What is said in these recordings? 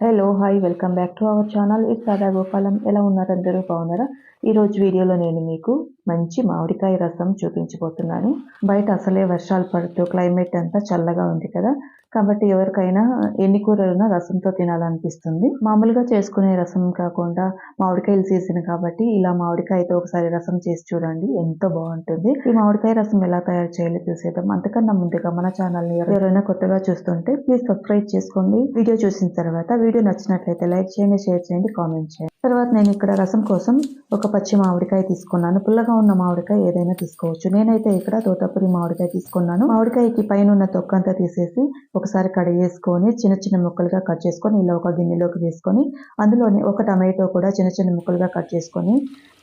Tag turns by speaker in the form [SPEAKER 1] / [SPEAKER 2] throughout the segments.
[SPEAKER 1] Hello hi welcome back to our channel is Sada Gopalam ఎలా ఉన్నారు అందరూ? బాగున్నారా? ఈ రోజు వీడియోలో నేను మీకు మంచి మామిడికాయ రసం చూపించబోతున్నాను. బయట అసలే వర్షాలు పడుతూ క్లైమేట్ అంతా చల్లగా ఉంది కదా. కాబట్టి ఎవరికైనా ఎన్ని కూరలున్నా రసంతో తినాలనిపిస్తుంది. మామూలుగా చేసుకునే రసం కాకుండా మామిడికాయలు సీజన్ కాబట్టి ఇలా మామిడికాయతో ఒకసారి రసం చేసి చూడండి ఎంతో బాగుంటుంది. ఈ మామిడికాయ రసం ఎలా తయారు చేయాలో చూసేద్దాం. అంతకన్నా ముందుగా మన ఛానల్ని ఎవరైనా కొత్తగా చూస్తుంటే ప్లీజ్ సబ్స్క్రైబ్ చేసుకోండి. వీడియో చూసిన తర్వాత వీడియో నచ్చినట్లయితే లైక్ చేయండి షేర్ చేయండి కామెంట్ చేయండి. తర్వాత నేను ఇక్కడ రసం కోసం ఒక పచ్చి మామిడికాయ తీసుకున్నాను. పుల్లగా ఉన్న మామిడికాయ ఏదైనా తీసుకోవచ్చు. నేనైతే ఇక్కడ తోటపురి మామిడికాయ తీసుకున్నాను. మామిడికాయకి పైన ఉన్న తొక్క అంతా తీసేసి ఒకసారి కడిగేసుకొని చిన్న చిన్న ముక్కలుగా కట్ చేసుకొని ఇలా ఒక గిన్నెలోకి వేసుకొని అందులోనే ఒక టమాటో కూడా చిన్న చిన్న ముక్కలుగా కట్ చేసుకొని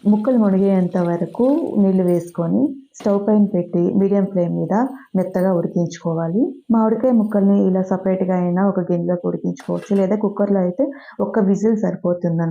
[SPEAKER 1] ముక్కలు మునిగేంత వరకు నీళ్ళు వేసుకొని స్టవ్ పైన పెట్టి మీడియం ఫ్లేమ్ మీద మెత్తగా ఉడికించుకోవాలి. మామిడికాయ ముక్కల్ని ఇలా సపరేట్గా అయినా ఒక గిన్నెలోకి ఉడికించుకోవచ్చు. లేదా కుక్కర్లో అయితే ఒక్క విజిల్ సరిపోతుంది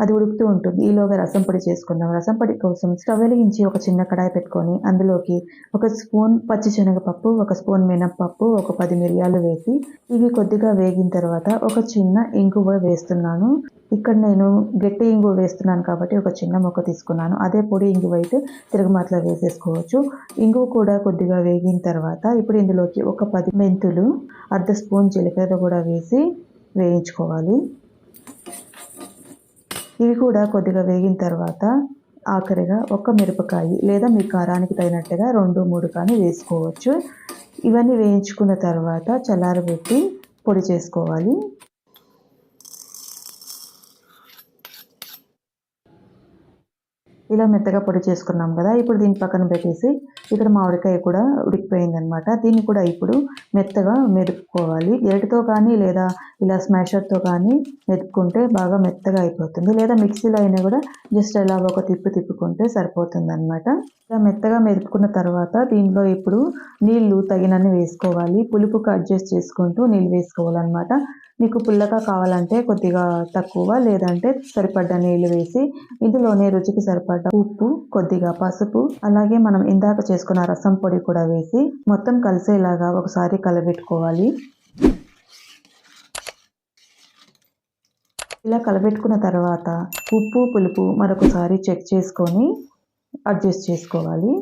[SPEAKER 1] అది ఉడుకుతూ ఉంటుంది. ఈలోగా రసం పొడి చేసుకుందాం. రసం పొడి కోసం స్టవ్ వెలిగించి ఒక చిన్న కడాయి పెట్టుకొని అందులోకి ఒక స్పూన్ పచ్చి శనగపప్పు ఒక స్పూన్ మినప్పప్పు ఒక పది మిరియాలు వేసి ఇవి కొద్దిగా వేగిన తర్వాత ఒక చిన్న ఇంగువ వేస్తున్నాను. ఇక్కడ నేను గట్టి ఇంగువ వేస్తున్నాను కాబట్టి ఒక చిన్న మొక్క తీసుకున్నాను. అదే పొడి ఇంగువ అయితే తిరగమాతలో వేసేసుకోవచ్చు. ఇంగువ కూడా కొద్దిగా వేగిన తర్వాత ఇప్పుడు ఇందులోకి ఒక పది మెంతులు అర్ధ స్పూన్ జీలకర్ర కూడా వేసి వేయించుకోవాలి. ఇవి కూడా కొద్దిగా వేగిన తర్వాత ఆఖరిగా ఒక మిరపకాయ లేదా మీ కారానికి తగినట్టుగా రెండు మూడు కానీ వేసుకోవచ్చు. ఇవన్నీ వేయించుకున్న తర్వాత చల్లారబెట్టి పొడి చేసుకోవాలి. ఇలా మెత్తగా పొడి చేసుకున్నాం కదా ఇప్పుడు దీని పక్కన పెట్టేసి ఇక్కడ మామిడికాయ కూడా ఉడికిపోయింది అనమాట దీన్ని కూడా ఇప్పుడు మెత్తగా మెదుపుకోవాలి. గరిటతో కానీ లేదా ఇలా స్మాషర్తో కానీ మెదుపుకుంటే బాగా మెత్తగా అయిపోతుంది. లేదా మిక్సీలో అయినా కూడా జస్ట్ ఇలా ఒక తిప్పు తిప్పుకుంటే సరిపోతుంది అనమాట ఇలా మెత్తగా మెదుపుకున్న తర్వాత దీనిలో ఇప్పుడు నీళ్ళు తగినన్ని వేసుకోవాలి. పులుపుకు అడ్జస్ట్ చేసుకుంటూ నీళ్ళు వేసుకోవాలన్నమాట. మీకు పుల్లగా కావాలంటే కొద్దిగా తక్కువ లేదంటే సరిపడ్డ నీళ్ళు వేసి ఇందులోనే రుచికి సరిపడ్డ ఉప్పు కొద్దిగా పసుపు అలాగే మనం ఇందాక చేసుకున్న రసం పొడి కూడా వేసి మొత్తం కలిసేలాగా ఒకసారి కలబెట్టుకోవాలి. ఇలా కలబెట్టుకున్న తర్వాత ఉప్పు పులుపు మరొకసారి చెక్ చేసుకొని అడ్జస్ట్ చేసుకోవాలి.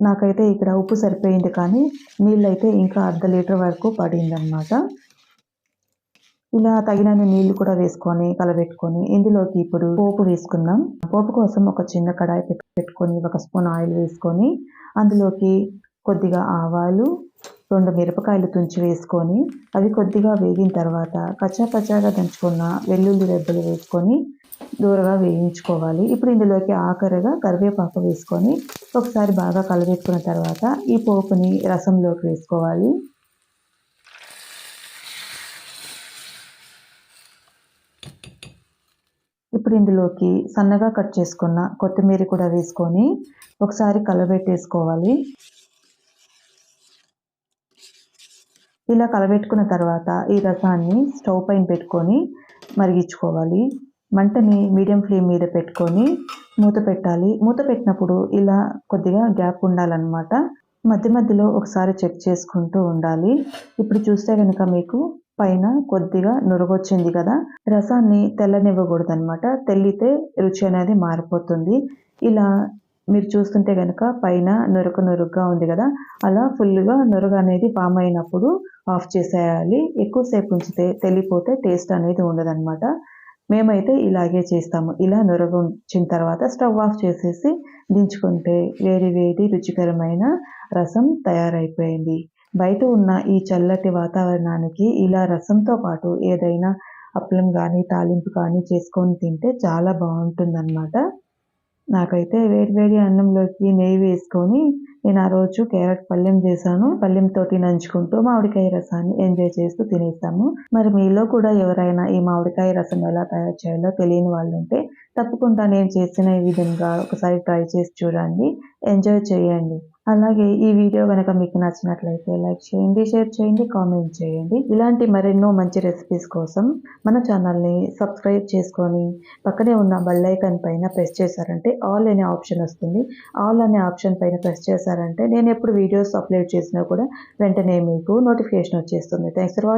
[SPEAKER 1] నాకైతే ఇక్కడ ఉప్పు సరిపోయింది కానీ నీళ్ళు అయితే ఇంకా అర్ధ లీటర్ వరకు పడిందనమాట ఇలా తగినన్ని నీళ్ళు కూడా వేసుకొని కలబెట్టుకొని ఇందులోకి ఇప్పుడు పోపు వేసుకుందాం. పోపు కోసం ఒక చిన్న కడాయి పెట్టుకొని ఒక స్పూన్ ఆయిల్ వేసుకొని అందులోకి కొద్దిగా ఆవాలు రెండు మిరపకాయలు తుంచి వేసుకొని అవి కొద్దిగా వేగిన తర్వాత కచ్చా కచ్చాగా దంచుకున్న వెల్లుల్లి రెబ్బలు వేసుకొని దూరగా వేయించుకోవాలి. ఇప్పుడు ఇందులోకి ఆఖరిగా కరివేపాకు వేసుకొని ఒకసారి బాగా కలబెట్టుకున్న తర్వాత ఈ పోపుని రసంలోకి వేసుకోవాలి. ఇప్పుడు ఇందులోకి సన్నగా కట్ చేసుకున్న కొత్తిమీర కూడా వేసుకొని ఒకసారి కలబెట్టేసుకోవాలి. ఇలా కలబెట్టుకున్న తర్వాత ఈ రసాన్ని స్టవ్ పైన పెట్టుకొని మరిగించుకోవాలి. మంటని మీడియం ఫ్లేమ్ మీద పెట్టుకొని మూత పెట్టాలి. మూత పెట్టినప్పుడు ఇలా కొద్దిగా గ్యాప్ ఉండాలన్నమాట. మధ్య మధ్యలో ఒకసారి చెక్ చేసుకుంటూ ఉండాలి. ఇప్పుడు చూస్తే కనుక మీకు పైన కొద్దిగా నురగొచ్చింది కదా రసాన్ని తెల్లనివ్వకూడదు అనమాట తెల్లితే రుచి అనేది మారిపోతుంది. ఇలా మీరు చూస్తుంటే కనుక పైన నురక నురుగ్గా ఉంది కదా అలా ఫుల్గా నురగ అనేది ఫామ్ అయినప్పుడు ఆఫ్ చేసేయాలి. ఎక్కువసేపు ఉంచితే తెల్లిపోతే టేస్ట్ అనేది ఉండదన్నమాట. మేమైతే ఇలాగే చేస్తాము. ఇలా నురగ ఉంచిన తర్వాత స్టవ్ ఆఫ్ చేసేసి దించుకుంటే వేడి వేడి రుచికరమైన రసం తయారైపోయింది. బయట ఉన్న ఈ చల్లటి వాతావరణానికి ఇలా రసంతో పాటు ఏదైనా అప్పలం కానీ తాలింపు కానీ చేసుకొని తింటే చాలా బాగుంటుందన్నమాట. నాకైతే వేడి వేడి అన్నంలోకి నెయ్యి వేసుకొని నేను ఆ రోజు క్యారెట్ పళ్ళెం చేశాను. పళ్ళెంతో నంచుకుంటూ మామిడికాయ రసాన్ని ఎంజాయ్ చేస్తూ తినేస్తాము మరి మీలో కూడా ఎవరైనా ఈ మామిడికాయ రసం ఎలా తయారు చేయాలో తెలియని వాళ్ళు ఉంటే తప్పకుండా నేను చేసిన ఈ విధంగా ఒకసారి ట్రై చేసి చూడండి. ఎంజాయ్ చేయండి. అలాగే ఈ వీడియో కనుక మీకు నచ్చినట్లయితే లైక్ చేయండి షేర్ చేయండి కామెంట్ చేయండి. ఇలాంటి మరెన్నో మంచి రెసిపీస్ కోసం మన ఛానల్ని సబ్స్క్రైబ్ చేసుకొని పక్కనే ఉన్న బెల్ ఐకాన్ పైన ప్రెస్ చేశారంటే ఆల్ అనే ఆప్షన్ వస్తుంది. ఆల్ అనే ఆప్షన్ పైన ప్రెస్ చేశారంటే నేను ఎప్పుడు వీడియోస్ అప్లోడ్ చేసినా కూడా వెంటనే మీకు నోటిఫికేషన్ వచ్చేస్తుంది. Thanks for